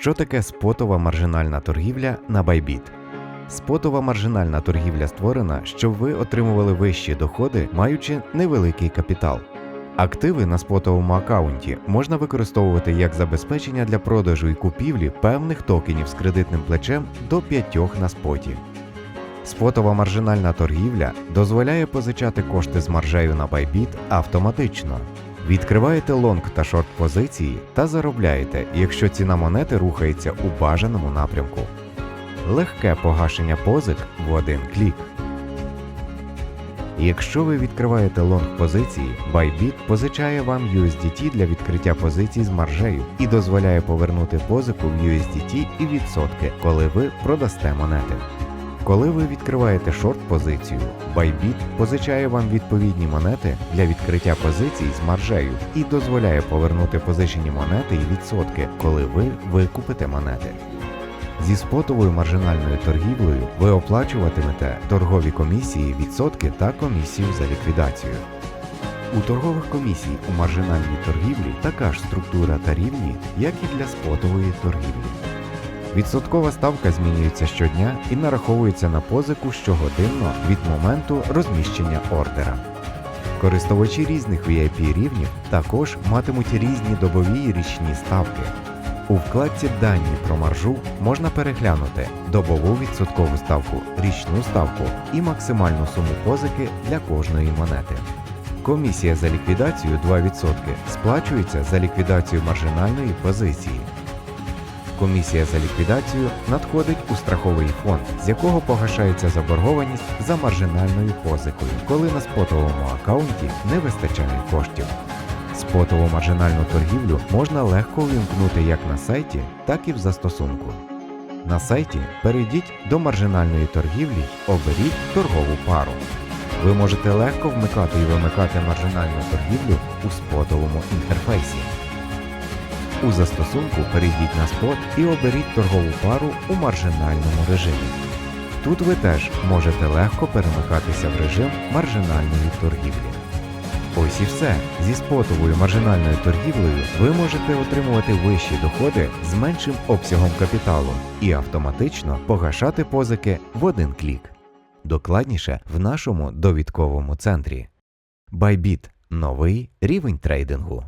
Що таке спотова маржинальна торгівля на Bybit? Спотова маржинальна торгівля створена, щоб ви отримували вищі доходи, маючи невеликий капітал. Активи на спотовому аккаунті можна використовувати як забезпечення для продажу і купівлі певних токенів з кредитним плечем до п'ятьох на споті. Спотова маржинальна торгівля дозволяє позичати кошти з маржею на Bybit автоматично. Відкриваєте лонг та шорт позиції та заробляєте, якщо ціна монети рухається у бажаному напрямку. Легке погашення позик в один клік. Якщо ви відкриваєте лонг позиції, Bybit позичає вам USDT для відкриття позицій з маржею і дозволяє повернути позику в USDT і відсотки, коли ви продасте монети. Коли ви відкриваєте шорт-позицію, Bybit позичає вам відповідні монети для відкриття позицій з маржею і дозволяє повернути позичені монети і відсотки, коли ви викупите монети. Зі спотовою маржинальною торгівлею ви оплачуватимете торгові комісії, відсотки та комісію за ліквідацію. У торгових комісій у маржинальній торгівлі така ж структура та рівні, як і для спотової торгівлі. Відсоткова ставка змінюється щодня і нараховується на позику щогодинно від моменту розміщення ордера. Користувачі різних VIP рівнів також матимуть різні добові і річні ставки. У вкладці Дані про маржу можна переглянути добову відсоткову ставку, річну ставку і максимальну суму позики для кожної монети. Комісія за ліквідацію 2% сплачується за ліквідацію маржинальної позиції. Комісія за ліквідацію надходить у страховий фонд, з якого погашається заборгованість за маржинальною позикою, коли на спотовому аккаунті не вистачає коштів. Спотову маржинальну торгівлю можна легко увімкнути як на сайті, так і в застосунку. На сайті перейдіть до маржинальної торгівлі, оберіть торгову пару. Ви можете легко вмикати і вимикати маржинальну торгівлю у спотовому інтерфейсі. У застосунку перейдіть на спот і оберіть торгову пару у маржинальному режимі. Тут ви теж можете легко перемикатися в режим маржинальної торгівлі. Ось і все. Зі спотовою маржинальною торгівлею ви можете отримувати вищі доходи з меншим обсягом капіталу і автоматично погашати позики в один клік. Докладніше в нашому довідковому центрі. Bybit – новий рівень трейдингу.